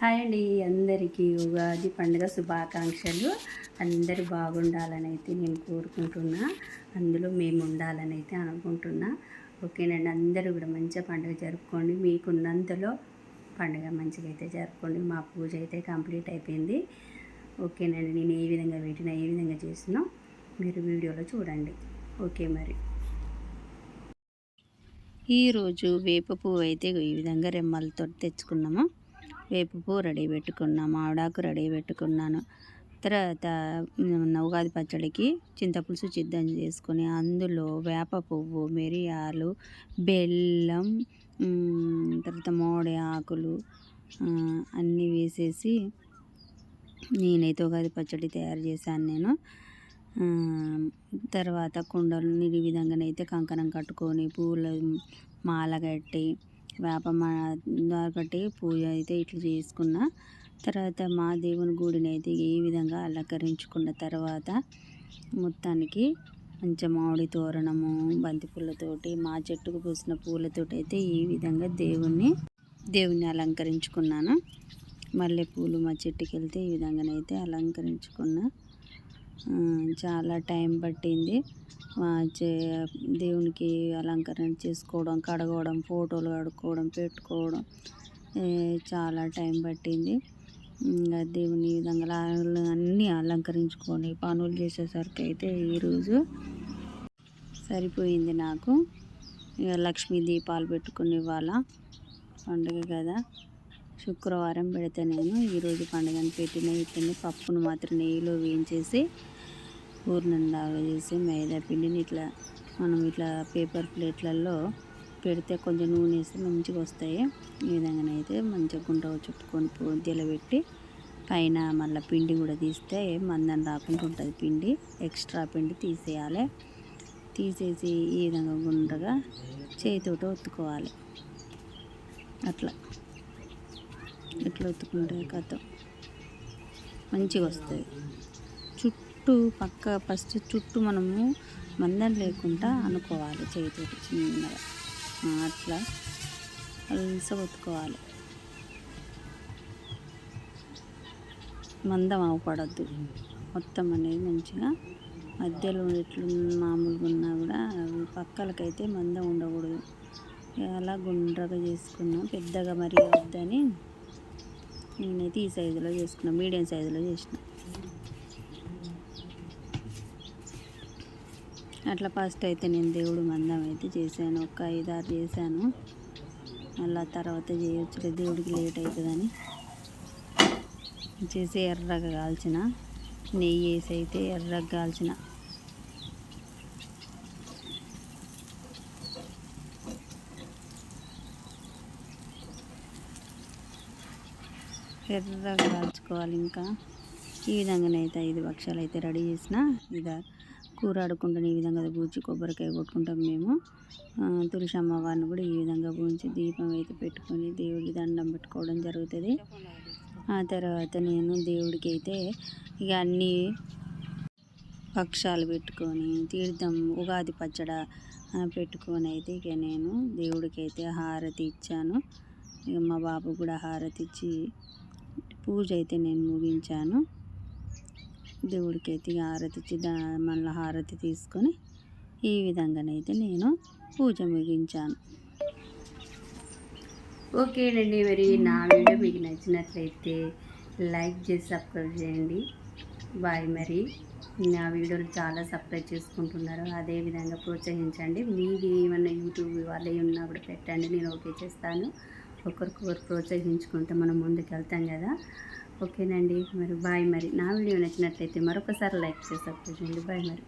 Hi అండి అందరికీ ఉగాది పండుగ శుభాకాంక్షలు. అందరు బాగుండాలని అయితే నేను కోరుకుంటున్నా. అందులో మేము ఉండాలని అయితే అనుకుంటున్నా. ఓకేనండి అందరూ కూడా మంచిగా పండుగ జరుపుకోండి. మీకున్నంతలో పండుగ మంచిగా అయితే జరుపుకోండి. మా పూజ అయితే కంప్లీట్ అయిపోయింది. ఓకేనండి నేను ఏ విధంగా పెట్టినా ఏ విధంగా చేసినా మీరు వీడియోలో చూడండి. ఓకే మరి. ఈరోజు వేప పువ్వు అయితే ఈ విధంగా రెమ్మలతో తెచ్చుకున్నాము. వేప పువ్వు రెడీ పెట్టుకున్నాము ఆవిడాకు రెడీ పెట్టుకున్నాను. తర్వాత ఉగాది పచ్చడికి చింతపులుసు సిద్ధం చేసుకుని అందులో వేప పువ్వు మిరియాలు బెల్లం తర్వాత మోడి ఆకులు అన్నీ వేసేసి నేనైతే ఉగాది పచ్చడి తయారు చేశాను నేను. తర్వాత కుండలు ఈ విధంగానైతే కంకణం కట్టుకొని పూల మాల కట్టి వేప కట్టి పూజ అయితే ఇట్లా చేసుకున్న. తర్వాత మా దేవుని గుడిని అయితే ఈ విధంగా అలంకరించుకున్న తర్వాత మొత్తానికి మంచి మామిడి తోరణము బంతిపూలతోటి మా చెట్టుకు పూసిన పూలతోటి అయితే ఈ విధంగా దేవుణ్ణి దేవుణ్ణి అలంకరించుకున్నాను. మల్లెపూలు మా చెట్టుకి వెళ్తే ఈ విధంగానైతే అలంకరించుకున్నా. చాలా టైం పట్టింది. దేవునికి అలంకరణ చేసుకోవడం కడగడం ఫోటోలు కడుక్కోవడం పెట్టుకోవడం చాలా టైం పట్టింది. ఇంకా దేవుని విధంగా అన్నీ అలంకరించుకొని పనులు చేసేసరికి అయితే ఈరోజు సరిపోయింది నాకు. ఇక లక్ష్మీ దీపాలు పెట్టుకుని వాళ్ళ పండుగ కదా. శుక్రవారం పెడితే నేను ఈరోజు పండుగని పెట్టిన ఇట్లనే పప్పును మాత్రం నెయ్యిలో వేయించేసి పూర్ణంలాగా చేసి మైదా పిండిని ఇట్లా మనం ఇట్లా పేపర్ ప్లేట్లలో పెడితే కొంచెం నూనె వేస్తే మంచిగా వస్తాయి. ఈ విధంగానైతే మంచిగా గుంట చుట్టుకొని పొద్దుల పెట్టి పైన మళ్ళీ పిండి కూడా తీస్తే మందం రాకుండా ఉంటుంది పిండి. ఎక్స్ట్రా పిండి తీసేయాలి. తీసేసి ఈ విధంగా గుండ్రగా చేతితో ఒత్తుకోవాలి. అట్లా. ఇట్లా ఒత్తుకుంటే కథ? మంచిగా వస్తుంది. చుట్టూ పక్క ఫస్ట్ చుట్టూ మనము మందం లేకుండా అనుకోవాలి చేతి చిన్నగా. అట్లా అలస ఉతుకోవాలి. మందం అవపడద్దు మొత్తం అనేది మంచిగా మధ్యలో ఎట్లు మామూలుగా ఉన్నా కూడా పక్కలకైతే మందం ఉండకూడదు. అలా గుండ్రగా చేసుకున్నాం. పెద్దగా మరి వద్దని నేనైతే ఈ సైజులో చేసుకున్నా మీడియం సైజులో చేసిన. అట్లా ఫస్ట్ అయితే నేను దేవుడు మందం అయితే చేశాను. ఒక ఐదారు చేశాను. మళ్ళీ తర్వాత చేయొచ్చు దేవుడికి లేట్ అవుతుందని చేసి ఎర్రగా కాల్చిన నెయ్యి వేసి అయితే ఎర్రగా కాల్చిన. ఎర్రగా కాల్చుకోవాలి ఇంకా. ఈ విధంగానైతే ఐదు భక్షాలు అయితే రెడీ చేసిన ఇక కూర ఆడుకుంటాను ఈ విధంగా పూచి కొబ్బరికాయ కొట్టుకుంటాం మేము. తులసి అమ్మవారిని కూడా ఈ విధంగా పూంచి దీపం అయితే పెట్టుకొని దేవుడికి దండం పెట్టుకోవడం జరుగుతుంది. ఆ తర్వాత నేను దేవుడికి అయితే ఇక అన్నీ పక్షాలు పెట్టుకొని తీర్థం ఉగాది పచ్చడ పెట్టుకొని అయితే ఇక నేను దేవుడికి అయితే హారతి ఇచ్చాను. ఇక మా బాబు కూడా హారతి ఇచ్చి పూజ అయితే నేను ముగించాను. దేవుడికి అయితే హారతి దా మళ్ళీ హారతి తీసుకొని ఈ విధంగానైతే నేను పూజ ముగించాను. ఓకేనండి మరి నా వీడియో మీకు నచ్చినట్లయితే లైక్ చేసి సబ్స్క్రైబ్ చేయండి. బాయ్ మరి. నా వీడియోలు చాలా సబ్స్క్రైబ్ చేసుకుంటున్నారు. అదేవిధంగా ప్రోత్సహించండి. మీది ఏమన్నా యూట్యూబ్ వాళ్ళే ఉన్నప్పుడు పెట్టండి. నేను ఓకే చేస్తాను. ఒకరికొకరు ప్రోత్సహించుకుంటే మనం ముందుకు వెళ్తాం కదా. ఓకేనండి. మరి బాయ్ మరి. నా వీడియో నచ్చినట్లయితే మరొకసారి లైక్ చేసి సపోర్ట్ చేయండి. బాయ్ మరి.